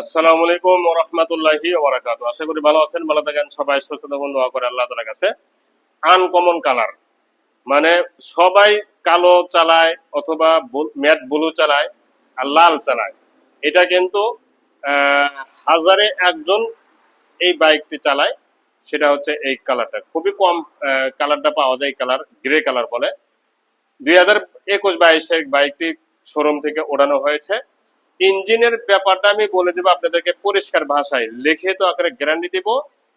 আসসালামু আলাইকুম ওয়া রাহমাতুল্লাহি ওয়া বারাকাতুহু। আশা করি ভালো আছেন, ভালো থাকেন, সবাই সুস্থ থাকুন, দোয়া করে আল্লাহ তাআলার কাছে। আনকমন কালার মানে সবাই কালো চালায় অথবা ম্যাট ব্লু চালায় আর লাল চালায়। এটা কিন্তু হাজারে একজন এই বাইকটি চালায়, সেটা হচ্ছে এই কালারটা খুবই কম কালারটা পাওয়া যায় কালার গ্রে কালার বলে। দুই হাজার একুশ বাইশের বাইকটি শোরুম থেকে ওড়ানো হয়েছে। ইঞ্জিনের ব্যাপারটা আমি বলে দেবো আপনাদেরকে পরিষ্কার ভাষায়। লিখিত আকারে গ্যারান্টি দিব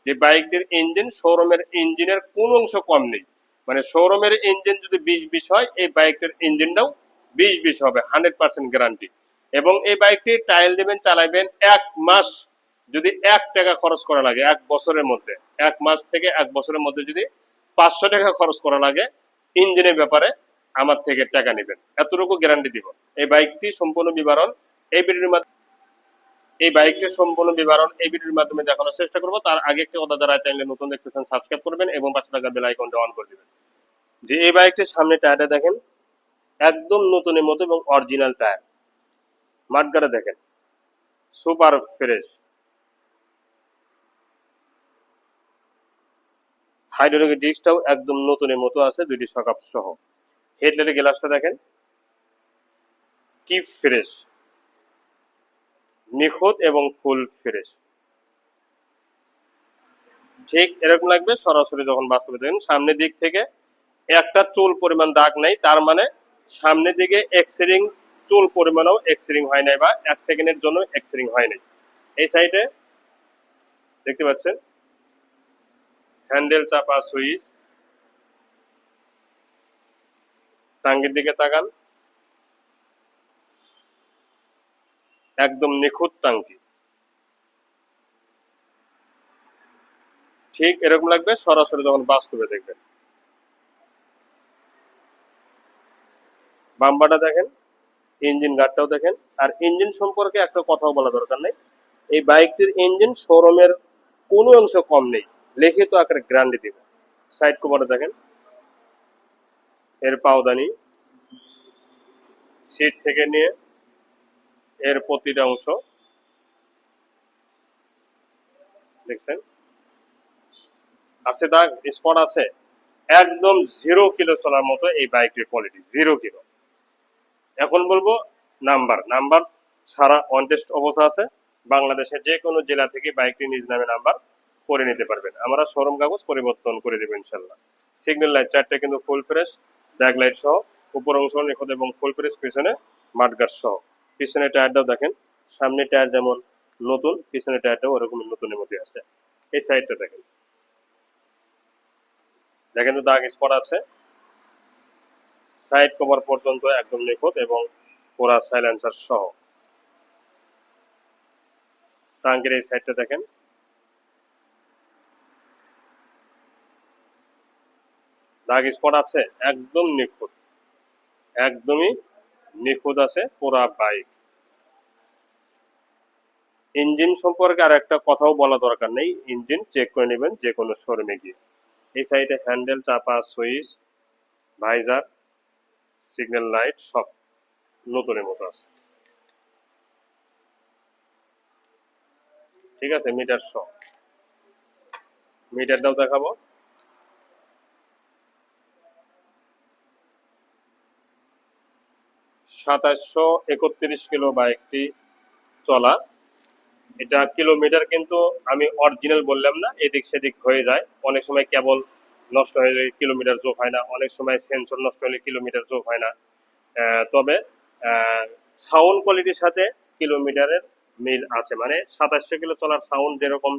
যে বাইকটির ইঞ্জিন, শোরুমের ইঞ্জিনের কোন অংশ কম নেই। মানে শোরুমের ইঞ্জিন যদি বিশ বিশ হয়, এই বাইকটির ইঞ্জিনটাও বিশ বিশ হবে, হান্ড্রেড পার্সেন্ট গ্যারান্টি। এবং এই বাইকটি টাইল দিবেন চালাইবেন এক মাস যদি এক টাকা খরচ করা লাগে, এক বছরের মধ্যে। এক মাস থেকে এক বছরের মধ্যে যদি পাঁচশো টাকা খরচ করা লাগে, ইঞ্জিনের ব্যাপারে আমার থেকে টাকা নেবেন। এতটুকু গ্যারান্টি দিব। এই বাইকটি সম্পূর্ণ বিবরণ এই ভিডিওর মাধ্যমে এই বাইকটির সম্পূর্ণ বিবরণ এই ভিডিওর মাধ্যমে দেখানোর চেষ্টা করব। তার আগে একটি কথা যারা চ্যানেলে নতুন দেখতেছেন সাবস্ক্রাইব করবেন এবং পাশে থাকা বেল আইকনটা অন করে দিবেন। যে এই বাইকটির সামনে টায়ারটা দেখেন, একদম নতুনের মতো এবং অরিজিনাল টায়ার মাঠগাড়া দেখেন সুপার ফ্রেশ হাইড্রোলিক ডিস্কটাও একদম নতুনের মতো আছে, দুইটি সকাপ সহ। হেডলাইটের গ্লাসটা দেখেন, কি ফ্রেশ নিখুঁত এবং ফুল ফ্রেশ। ঠিক এরকম লাগবে সরাসরি যখন বাস্তবে দেখেন সামনের দিক থেকে একটা চুল পরিমাণ দাগ নাই, তার মানে সামনের দিকে এক্সরিং চুল পরিমাণও এক্সরিং হয় নাই বা এক সেকেন্ডের জন্য এক্সরিং হয় নাই। এই সাইডে দেখতে পাচ্ছেন? হ্যান্ডেল চাপা সুইচ। টাঙ্গির দিকে তাকান। একদম নিখুঁত টাঙ্কি। ঠিক এরকম লাগবে, সরাসরি যখন বাস্তবে দেখবেন। বাম্বাটা দেখেন, ইঞ্জিন গার্ডটাও দেখেন, আর ইঞ্জিন সম্পর্কে একটা কথাও বলা দরকার নেই। এই বাইকটির ইঞ্জিন শোরুমের কোনো অংশ কম নেই, লিখিত আকারে গ্যারান্টি দিব। সাইড কভারে দেখেন, এর পাওদানি সিট থেকে নিয়ে এর প্রতিটা অংশ। দেখছেন? আছে দাগ? স্পট আছে? একদম জিরো কিলো চলার মতো এই বাইকটির কোয়ালিটি জিরো কিলো এখন বলব নাম্বার। নাম্বার ছাড়া অন টেস্ট অবস্থা আছে। বাংলাদেশের যে কোনো জেলা থেকে বাইকটি নিজ নামে নাম্বার করে নিতে পারবেন। আমরা শোরুম কাগজ পরিবর্তন করে দেবো ইনশাল্লাহ। সিগন্যাল লাইট চারটে কিন্তু ফুল ফ্রেশ ব্যাক লাইট সহ, উপর অংশ নিখুঁত এবং ফুল ফ্রেশ পিছনে মাঠগার সহ। পিছনে টায়ারটাও দেখেন, সামনে টায়ার যেমন নতুন, পিছনে টায়ারটাও ওরকম নতুনের মধ্যে আছে। এই সাইডটা দেখেন। দেখেন তো দাগ স্পট আছে। সাইড কভার পর্যন্ত একদম নিখুঁত এবং পুরা সাইলেন্সার সহ। টাঙ্কের এই সাইডটা দেখেন। দাগ স্পট আছে, একদম নিখুঁত। একদমই নিখুঁত আছে, পুরা বাইক। ইঞ্জিন সম্পর্কে আর একটা কথাও বলা দরকার নেই, ইঞ্জিন চেক করে নেবেন যে কোনো শোরুমে গিয়ে। এই সাইডে হ্যান্ডেল চাপা সুইচ ভাইজার সিগন্যাল লাইট সব নতুনের মতো আছে। ঠিক আছে মিটার সব মিটারটাও দেখাবো। সাতাশশো একত্রিশ কিলো বাইকটি চলা। এটা কিলোমিটার কিন্তু আমি অরিজিনাল বললাম না, এদিক সেদিক হয়ে যায়। অনেক সময় কেবল নষ্ট হয়ে কিলোমিটার যোগ হয় না। অনেক সময় সেন্সর নষ্ট হলে কিলোমিটার যোগ হয় না। তবে সাউন্ড কোয়ালিটির সাথে কিলোমিটারের মিল আছে। মানে সাতাশশো কিলো চলার সাউন্ড যেরকম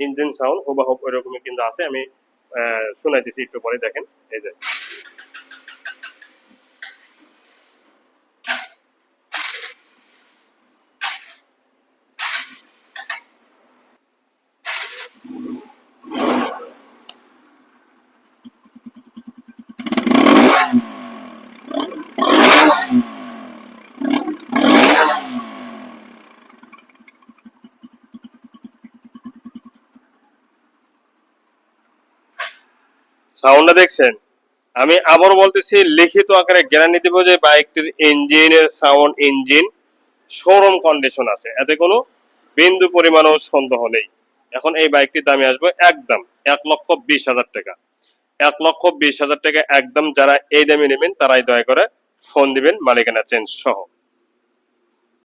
ইঞ্জিন সাউন্ড হুবাহুব ওইরকমই কিন্তু আছে। আমি শোনাইতেছি একটু পরে, দেখেন। এই যে। সাউন্ডটা দেখছেন? আমি আবার বলতেছি, লিখিত আকারে গ্যারান্টি দেবো যে বাইকটির ইঞ্জিনের সাউন্ড ইঞ্জিন শোরুম কন্ডিশন আছে। এতে কোনো বিন্দু পরিমাণও সন্দেহ নেই। এখন এই বাইকটির দামে আসবে একদম এক লক্ষ বিশ হাজার টাকা। এক লক্ষ বিশ হাজার টাকা একদম যারা এই দামে নেবেন, তারাই দয়া করে ফোন দিবেন, মালিকানা চেঞ্জ সহ।